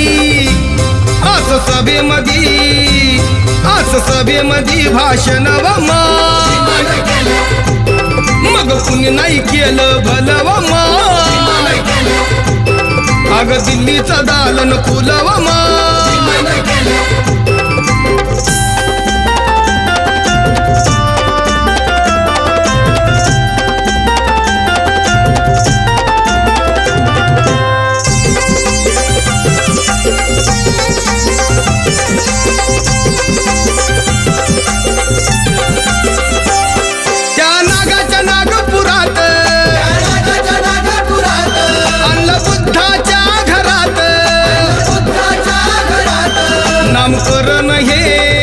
मधी आज सभेमधी आज सभेमधी भाषण वमा मग कुणी नाही केलं भलव मा. अग दिल्लीचा दालन खुलव मा. नामकरण हे